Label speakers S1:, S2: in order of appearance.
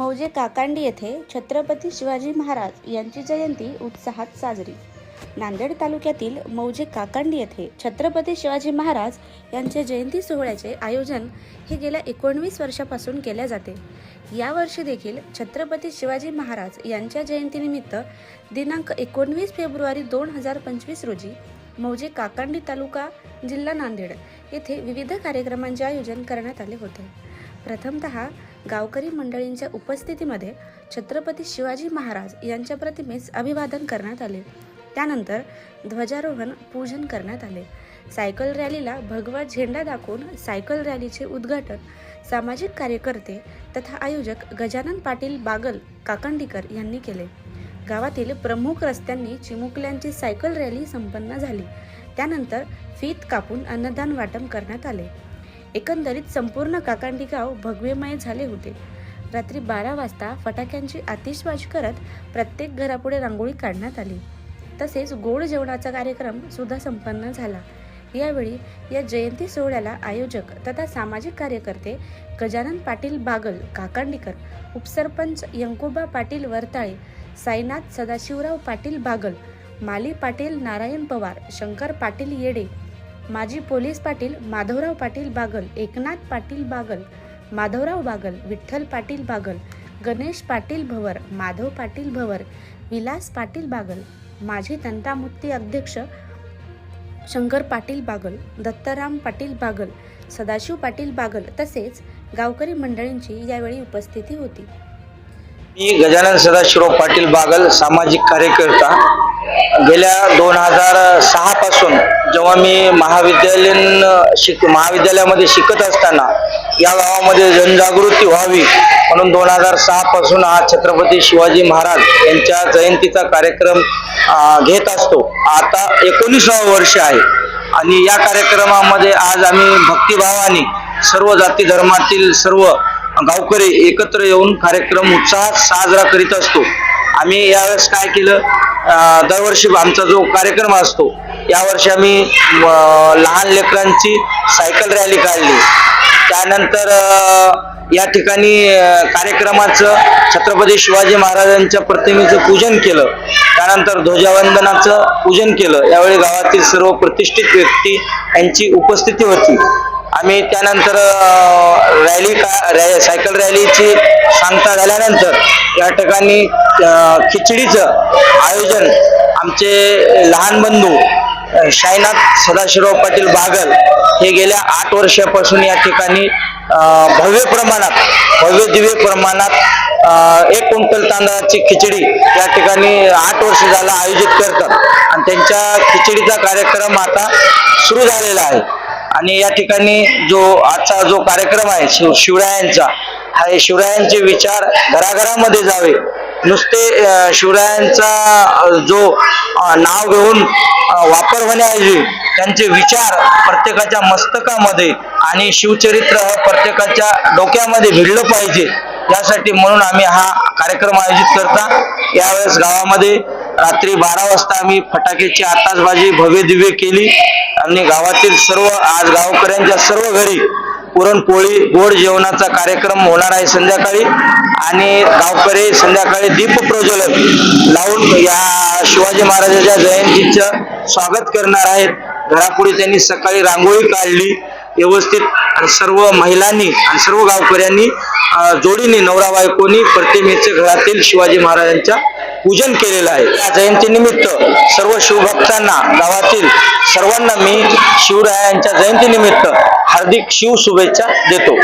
S1: मौजे काकांडी येथे छत्रपती शिवाजी महाराज यांची जयंती उत्साहात साजरी. नांदेड तालुक्यातील मौजे काकांडी येथे छत्रपती शिवाजी महाराज यांच्या जयंती सोहळ्याचे आयोजन हे गेल्या एकोणवीस वर्षापासून केले जाते. यावर्षी देखील छत्रपती शिवाजी महाराज यांच्या जयंतीनिमित्त दिनांक एकोणवीस फेब्रुवारी दोन हजार पंचवीस रोजी मौजे काकांडी तालुका जिल्हा नांदेड येथे विविध कार्यक्रमांचे आयोजन करण्यात आले होते. प्रथमतः गावकरी मंडळींच्या उपस्थितीमध्ये छत्रपती शिवाजी महाराज यांच्या प्रतिमेस अभिवादन करण्यात आले. त्यानंतर ध्वजारोहण पूजन करण्यात आले. सायकल रॅलीला भगवा झेंडा दाखवून सायकल रॅलीचे उद्घाटन सामाजिक कार्यकर्ते तथा आयोजक गजानन पाटील बागल काकंडीकर यांनी केले. गावातील प्रमुख रस्त्यांनी चिमुकल्यांची सायकल रॅली संपन्न झाली. त्यानंतर फीत कापून अन्नदान वाटप करण्यात आले. एकंदरीत संपूर्ण काकांडी गाव भगवेमय झाले होते. रात्री बारा वाजता फटाक्यांची आतिषबाजी करत प्रत्येक घरापुढे रांगोळी काढण्यात आली. तसेच गोड जेवणाचा कार्यक्रम सुद्धा संपन्न झाला. यावेळी या जयंती सोहळ्याला आयोजक तथा सामाजिक कार्यकर्ते गजानन पाटील बागल काकांडीकर उपसरपंच यंकोबा पाटील वरताळे साईनाथ सदाशिवराव पाटील बागल माली पाटील नारायण पवार शंकर पाटील येडे माजी पोलीस पाटील माधवराव पाटील बागल एकनाथ पाटील बागल माधवराव बागल विठ्ठल पाटील बागल गणेश पाटील भवर माधव पाटील भवर विलास पाटील बागल माजी तंटामुक्ती अध्यक्ष शंकर पाटील बागल दत्ताराम पाटील बागल सदाशिव पाटील बागल तसेच गावकरी मंडळींची यावेळी उपस्थिती होती.
S2: मी गजानन सदाशिवराव पाटील बागल सामाजिक कार्यकर्ता. गेल्या दोन हजार सहा पासून जेव्हा मी महाविद्यालयीन शिक महाविद्यालयामध्ये शिकत असताना या गावामध्ये जनजागृती व्हावी म्हणून दोन हजार सहा पासून हा छत्रपती शिवाजी महाराज यांच्या जयंतीचा कार्यक्रम घेत असतो. आता एकोणीसावं वर्ष आहे आणि या कार्यक्रमामध्ये आज आम्ही भक्तिभावाने सर्व जाती धर्मातील सर्व गावकरी एकत्र येऊन कार्यक्रम उत्साहात साजरा करीत असतो. आम्ही यावेळेस काय केलं? दरवर्षी आमचा जो कार्यक्रम असतो यावर्षी आम्ही लहान लेकरांची सायकल रॅली काढली. त्यानंतर या ठिकाणी कार्यक्रमाचं छत्रपती शिवाजी महाराजांच्या प्रतिमेचं पूजन केलं. त्यानंतर ध्वजावंदनाचं पूजन केलं. यावेळी गावातील सर्व प्रतिष्ठित व्यक्ती यांची उपस्थिती होती. आम्ही त्यानंतर रॅली का रॅ सायकल रॅलीची सांगता झाल्यानंतर या ठिकाणी खिचडीचं आयोजन आमचे लहान बंधू शाईनाथ सदाशिवराव पाटील बागल हे गेल्या आठ वर्षापासून या ठिकाणी भव्य प्रमाणात भव्य दिव्य प्रमाणात एक क्विंटल तांदळाची खिचडी या ठिकाणी आठ वर्ष झालं आयोजित करतात. आणि त्यांच्या खिचडीचा कार्यक्रम आता सुरू झालेला आहे. आणि या ठिकाणी जो आजचा जो कार्यक्रम आहे शिव शिवरायांचा हा शिवरायांचे विचार घराघरामध्ये जावे. नुसते शिवरायांचा जो नाव घेऊन वापर होण्याऐवजी त्यांचे विचार प्रत्येकाच्या मस्तकामध्ये आणि शिवचरित्र प्रत्येकाच्या डोक्यामध्ये भिडलं पाहिजे. यासाठी म्हणून आम्ही हा कार्यक्रम आयोजित करता. यावेळेस गावामध्ये रात्री बारा वाजता आम्ही फटाक्याची आताशबाजी भव्य दिव्य केली. आणि गावातील सर्व आज गावकऱ्यांच्या सर्व घरी पुरणपोळी गोड जेवणाचा कार्यक्रम होणार आहे संध्याकाळी. आणि गावकरी संध्याकाळी दीप प्रज्वलन लावून या शिवाजी महाराजांच्या जयंतीचं स्वागत करणार आहेत. घरापुढे त्यांनी सकाळी रांगोळी काढली. व्यवस्थित आणि सर्व महिलांनी आणि सर्व गावकऱ्यांनी जोडीने नवरा बायकोनी प्रतिमेचे घरातील शिवाजी महाराजांच्या पूजन केलेलं आहे. या जयंतीनिमित्त सर्व शिवभक्तांना गावातील सर्वांना मी शिवरायांच्या जयंतीनिमित्त हार्दिक शिव शुभेच्छा देतो.